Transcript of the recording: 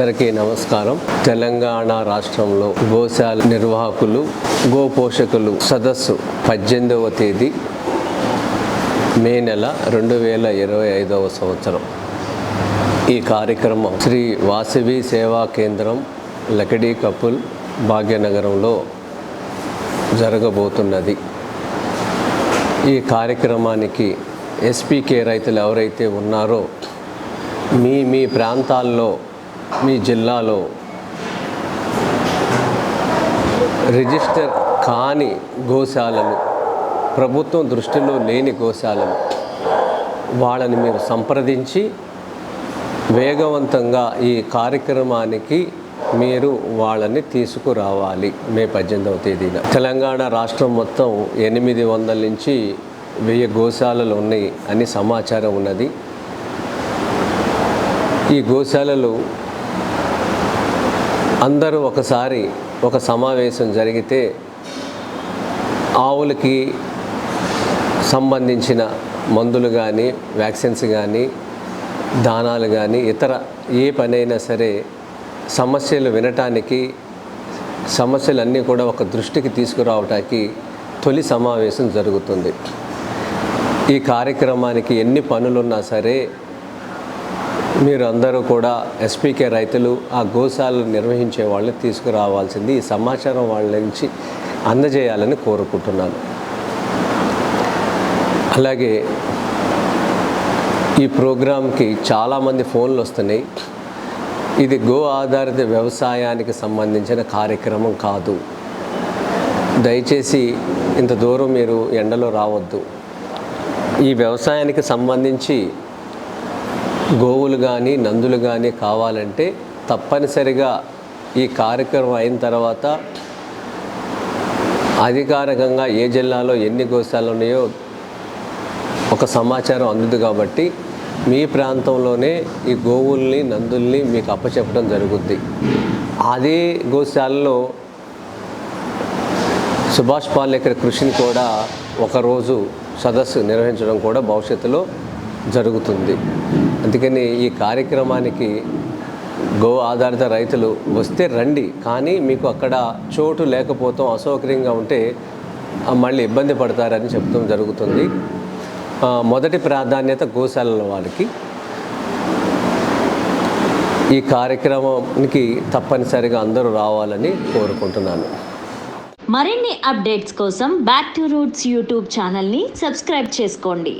అందరికీ నమస్కారం. తెలంగాణ రాష్ట్రంలో గోశాల నిర్వాహకులు గోపోషకులు సదస్సు పద్దెనిమిదవ తేదీ మే నెల రెండు వేల ఇరవై ఐదవ సంవత్సరం. ఈ కార్యక్రమం శ్రీ వాసవి సేవా కేంద్రం లకడీ కపుల్ భాగ్యనగరంలో జరగబోతున్నది. ఈ కార్యక్రమానికి ఎస్పీకే రైతులు ఎవరైతే ఉన్నారో మీ మీ ప్రాంతాల్లో మీ జిల్లాలో రిజిస్టర్ కాని గోశాలలు ప్రభుత్వం దృష్టిలో లేని గోశాలలు వాళ్ళని మీరు సంప్రదించి వేగవంతంగా ఈ కార్యక్రమానికి మీరు వాళ్ళని తీసుకురావాలి మే పద్దెనిమిదవ తేదీన. తెలంగాణ రాష్ట్రం మొత్తం ఎనిమిది వందల నుంచి వెయ్యి గోశాలలు ఉన్నాయి అని సమాచారం ఉన్నది. ఈ గోశాలలు అందరూ ఒకసారి ఒక సమావేశం జరిగితే ఆవులకి సంబంధించిన మందులు కానీ వ్యాక్సిన్స్ కానీ దానాలు కానీ ఇతర ఏ పనైనా సరే సమస్యలు వినటానికి సమస్యలన్నీ కూడా ఒక దృష్టికి తీసుకురావటానికి తొలి సమావేశం జరుగుతుంది. ఈ కార్యక్రమానికి ఎన్ని పనులున్నా సరే మీరు అందరూ కూడా ఎస్పీకే రైతులు ఆ గోశాలను నిర్వహించే వాళ్ళని తీసుకురావాల్సింది ఈ సమాచారం వాళ్ళ నుంచి అందజేయాలని కోరుకుంటున్నాను. అలాగే ఈ ప్రోగ్రాంకి చాలామంది ఫోన్లు వస్తున్నాయి. ఇది గో ఆధారిత వ్యవసాయానికి సంబంధించిన కార్యక్రమం కాదు. దయచేసి ఇంత దూరం మీరు ఎండలో రావద్దు. ఈ వ్యవసాయానికి సంబంధించి గోవులు కానీ నందులు కానీ కావాలంటే తప్పనిసరిగా ఈ కార్యక్రమం అయిన తర్వాత అధికారికంగా ఏ జిల్లాలో ఎన్ని గోశాలు ఉన్నాయో ఒక సమాచారం అందదు కాబట్టి మీ ప్రాంతంలోనే ఈ గోవుల్ని నందుల్ని మీకు అప్పచెప్పడం జరుగుద్ది. అదే గోశాలలో సుభాష్ పాలేకర్ కృషిని కూడా ఒకరోజు సదస్సు నిర్వహించడం కూడా భవిష్యత్తులో జరుగుతుంది. అందుకని ఈ కార్యక్రమానికి గో ఆధారిత రైతులు వస్తే రండి. కానీ మీకు అక్కడ చోటు లేకపోతాం అసౌకర్యంగా ఉంటే మళ్ళీ ఇబ్బంది పడతారని చెప్తాం జరుగుతుంది. మొదటి ప్రాధాన్యత గోశాలల వారికి. ఈ కార్యక్రమానికి తప్పనిసరిగా అందరూ రావాలని కోరుకుంటున్నాను. మరిన్ని అప్డేట్స్ కోసం బ్యాక్ టు రూట్స్ యూట్యూబ్ ఛానల్ని సబ్స్క్రైబ్ చేసుకోండి.